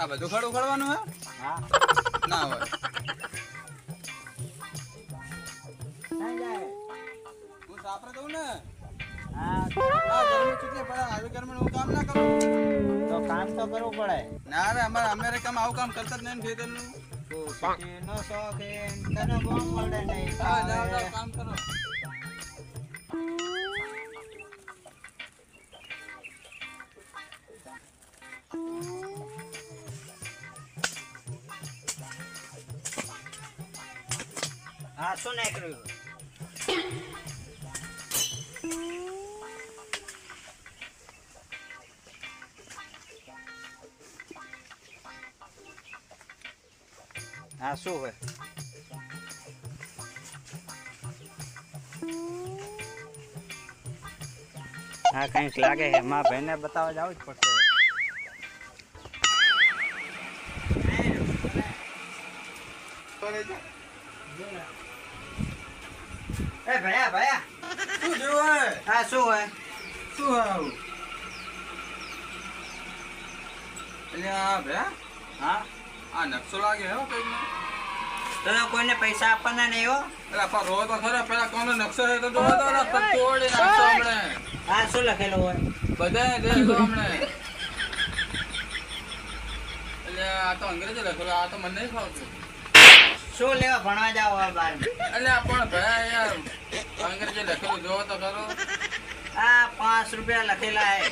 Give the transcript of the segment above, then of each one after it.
આ બધું ખડું ખડવાનું હે? હા ના હોય. હું સાપરે દઉં ને ના તો કામ તો કરવું પડે. ના રે અમારે અમેરિકામાં આવું કામ કરતા જ નહીં ખેતરનું તું સિટીનો શોખીન, તને બહુ મળે નહીં. કામ કરો. શું નીકળ્યું? હા, શું હોય? હા, કંઈક લાગે છે. માં ભાઈને બતાવવા જવું જ પડશે. એ ભયા ભયા. શું જેવું હા શું હોય? શું એટલે આ ભયા હા આ નકશો લાગે હો કઈ તો તો કોઈને પૈસા આપવાના નહીં હો. એટલે આપા રો તો ખરા પેલા કોનો નકશો છે તો જોવો તો ને તોડી નાખશો હમણે. હા શું લખેલું હોય? બધા દે તો હમણે. એટલે આ તો અંગ્રેજી લખેલું આ તો મને નહીં ફાવતું શું લેવા ભણવા જાવ બાર? એટલે પણ ભયા યાર અંગ્રેજી લખેલું જોવો તો ખરો. આ પાંચ રૂપિયા લખેલા હે.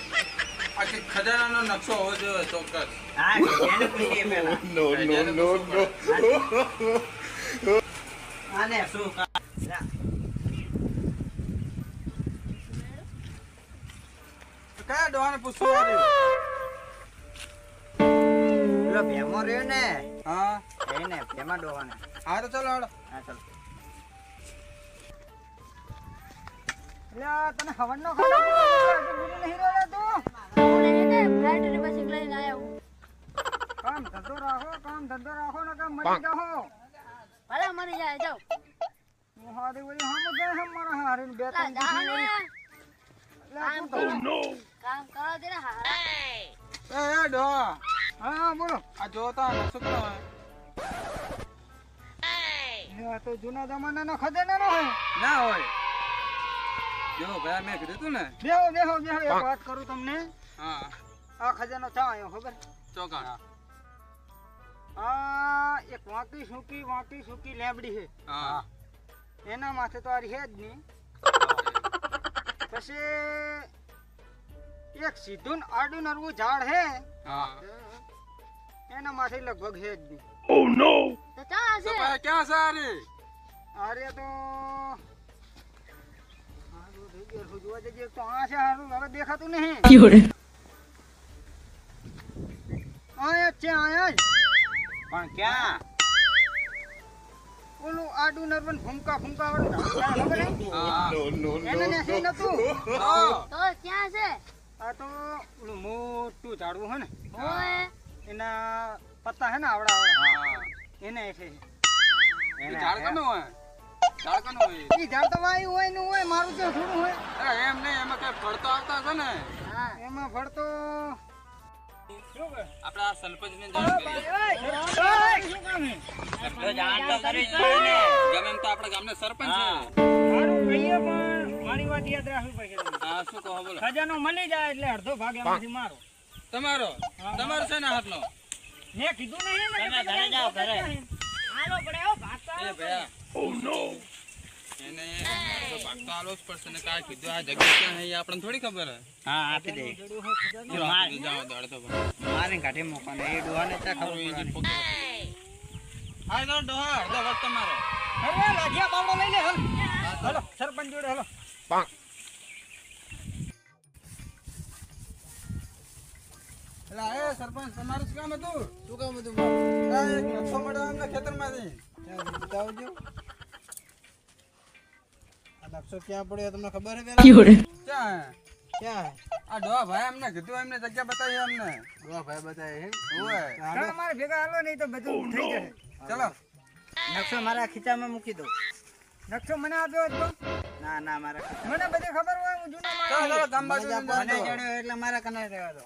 આખી ખજાનાનો નકશો હોવો જોઈએ ચોક્કસ. હા એને પૂછીએ પહેલા. નો નો નો નો આને શું કા- કયા ડોહાને પૂછવું? પેલો ભેમો રહ્યો ને હા. એને ભેમા ડોવાના હા તો ચલો હા ચલો. તને ખબર ન કામ ધંધો રાખો ને કામ મરી જાઓ ભલે મરી જાય હારી વળી હમ ગય બે ત્રણ કામ કરો? કામ કરો દે હારા. એ ડો હા બોલો. આ જોતા તો આ નકશો કેવો હે? એ આ તો જૂના જમાનાનો ખજાનાનો હોય. ના હોય. જો ભાઈ મેં કીધું તું ને. બેહો બેહો બેહો એક વાત કરું તમને. હા. આ ખજાનો ચા આવ્યો ખબર? ચોકાણ. આ એક વાંકી સૂકી વાંકી સૂકી લેબડી છે. હા. એના માથે તો આ રહે જ નહીં. પછી એક સીધું ને આડું નરવું ઝાડ હે. હા એના માથે લગભગ છે જ નહીં. તો ક્યાં છે? આરી અરે તો હારું થઈ ગયું છે. જોવા તો આ છે હારું હવે દેખાતું નહીં. આયા જ છે આયા જ. પણ ક્યાં? ઓલું આડું નરવન ફૂંકા ફૂંકા વાળું? હા. એને નેસે આ તો ઓલું મોટું ઝાડવું હે ને. હા એના પત્તા હે ને આવડા આવડા. એને છે. એ એને ઝાડ કનો હોય? ઝાડ કનો હોય? ઈ ઝાડ તો વાયુ હોય ને હોય મારું કે થોડું હોય. અરે એમ નહીં એમાં કઈ ફળતો આવતા છે ને? એમાં ને હે તો જાણ તો ને. એમ તો આપણા ગામના સરપંચ. મારું કહીએ પણ મારી વાત યાદ રાખવી પડશે તમને. હા શું કહો બોલો. ખજાનો મળી જાય એટલે અડધો ભાગ એમાંથી મારો. તમારો. તમારો છે ને હાથનો? મેં કીધું નહીં ને તમે ઘરે જાઓ, ઘરે. હાલો પડે હો, ભાગતા ભયા. ઓ નો એને તો ભાગતો આલો જ પડશે ને કાય કીધું. આ જગ્યા ક્યાં હે એ આપણને થોડી ખબર હે? હા આપી દે. ચલો, આપી જાઓ દોડ તો. મારે કાઢી મૂકવાનો એ ડોહાને ત્યાં ખબર એ જે પોકે. હાય તો ડોહા વખત તમારો હવે લાગ્યા બાવડો લઈ લે હલ. હલો સરપંચ જોડે હાલો. એટલે એ સરપંચ તમારું શું કામ હતું? શું કામ હતું આ એક નકશો મળ્યો અમને ખેતરમાંથી. બતાવજો. આ નકશો ક્યાં પડ્યો તમને ખબર છે ક્યાં ક્યાં? આ ડોહા ભાઈ અમને કીધું એમને જગ્યા બતાવી અમને. ડોહા ભાઈ બતાવી ઓય. મારે ભેગા હાલો નહીં તો બધું થઈ જશે. ચલો. નકશો મારા ખીચામાં મૂકી દો. નકશો મને આપ્યો હતો ના ના મારા મને બધી ખબર હોય હું જૂનો ચલો માણસ ગામ બાજુ એટલે મારા કને રહેવા દો.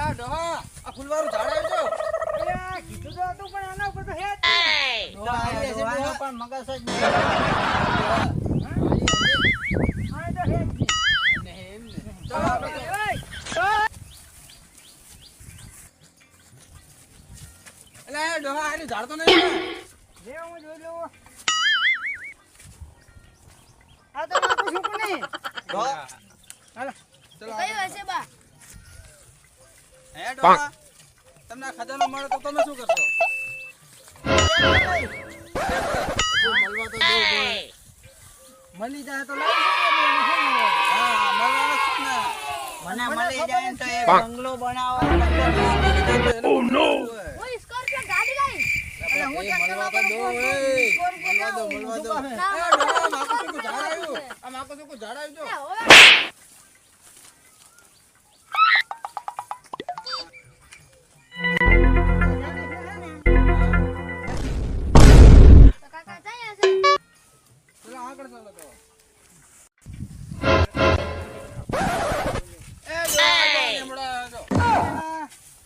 એટલે ડોહા આ ફૂલવાળું ઝાડ આવજો આ કીધું તો હતું પણ આના ઉપર તો હે જ ડોહા, ડોહાનો પણ મગજ જ નહીં. હા તો હે જ ચાલો આપણે તો- એટલે આ ડોહા આની ઝાડ તો નહીં? લે હું જોઈ લઉં આ તો નાખું છું નહીં ડોહા, હાલો ચલો કયું હશે બા હે ડોહા તમને ખજાનો મળે તો તમે શું કરશો. મળી જાય તો લઈ ને, શું? હા મળવાનું છે ને મને મળી જાય ને તો એક બંગલો બનાવવાનો Oh no! હું સ્કોર્પિયો ગાડી લાવી એટલે હું મળવા તો દો, એ. કે મળવા દો, મળવા દો. શું? એ ડોહા, માકુ સુકુ ઝાડ આવ્યું. આ માકુ સુકુ ઝાડ આવ્યું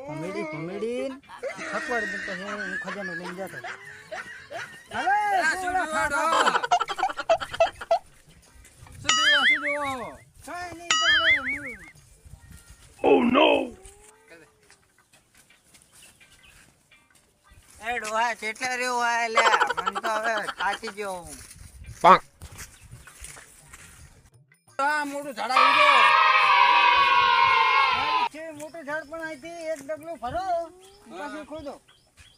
કોમેડી કોમેડી થકવાડ દેતો છે હું ખજાનો લઈને જતો આ આ હવે હું એ ડોહા કેટલા રહ્યો હોય લે, મને તો હવે થાકી ગયો હું. આ મોટું ઝાડ આવ્યું જો. મોટું ઝાડ પણ અહીંથી એક ડગલું ભરો પાછું ખોદો.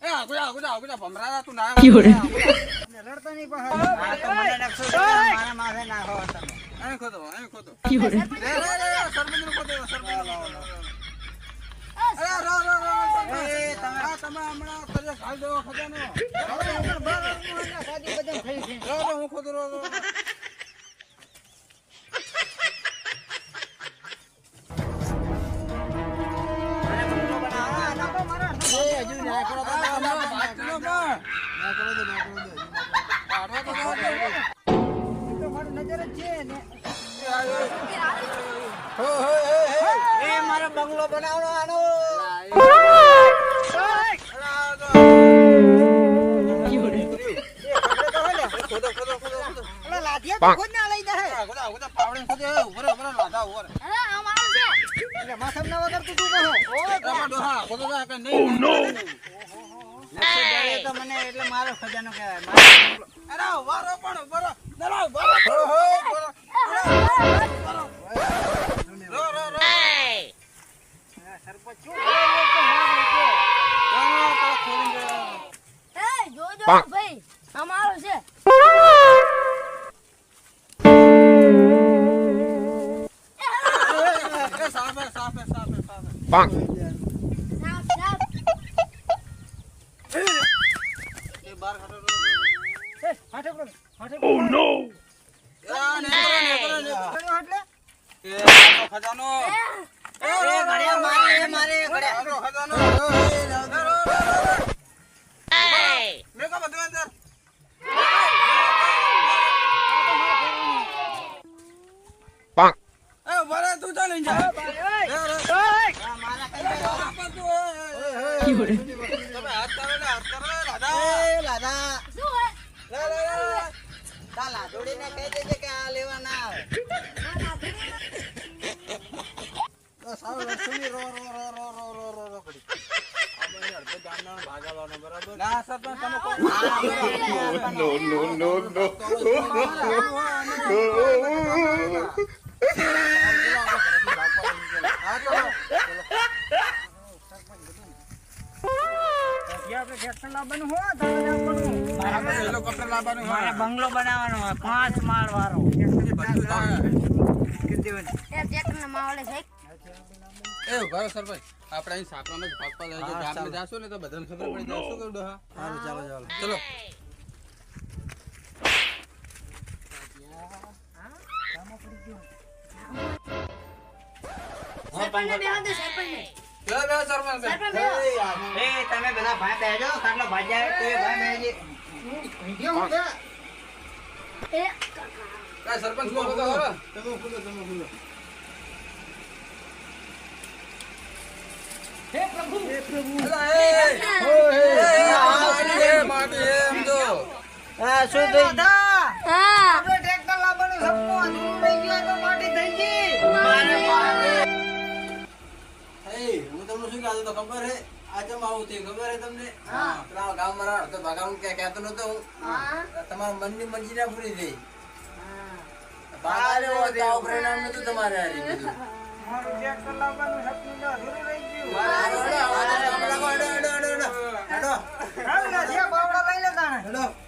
એ આગળ, આગળ, આગળ, તું ના અને નહીં પણ આ તો મને નકશો મારા માથે નાખો તમે. અહીં ખોદો, અહીં ખોદો. સરપંચનું ખોદો, સરપંચ. હમણાં દેવો ખજાનો. રો, હું ખોદું, નકશો જડે તો મને એટલે મારો ખજાનો કહેવાય. મારો બંગલો. અરે, ઊભા પણ, બરો ઊભા રહો. હો, હો, ઊભા રહો. રો, રો, રો. સરપંચ શું કરે છે તો મારું છે. ચાલો, તો ખોદીને જરા. એ જોજો ભાઈ આ મારું છે એ, લક્ષ્મી રો, રો, રો. બંગલો બનાવવાનો હોય પાંચ માળ વાળો ટ્રેક્ટર ના માવલે છે એ ઊભા સરપંચ આપણે અહીં સાપરામાં જ ભાગ પાડવા જો ગામને જાશું ને તો બધાને ખબર પડી જાય. શું કરું હા? સારું ચાલો ચાલો. ચલો. તમે બધા ભાઈ બેહજો ખાટલો ભાઈ આવે તો ભાઈ બેહજે સરપંચ બોલો તો તમે ખુલ્લો તમે ખુલ્લો અલા, એ, એ, એ, આ માટી, એ, માટી, એ, એમ જો. હા હા. તો હું તમને શું કહેતો તો ખબર હે આ ચમ આવું થયું ખબર હે તમને પેલા ગામમાં રાડ તો ભાગાનું કે કહેતો નતો હું તમારા મનની મંજી ના પૂરી થઈ ભાગાને હોય તો પરિણામ નતું તમારે મારું હેડો હેડો હેડો હેડો હેડો હેડો હેડો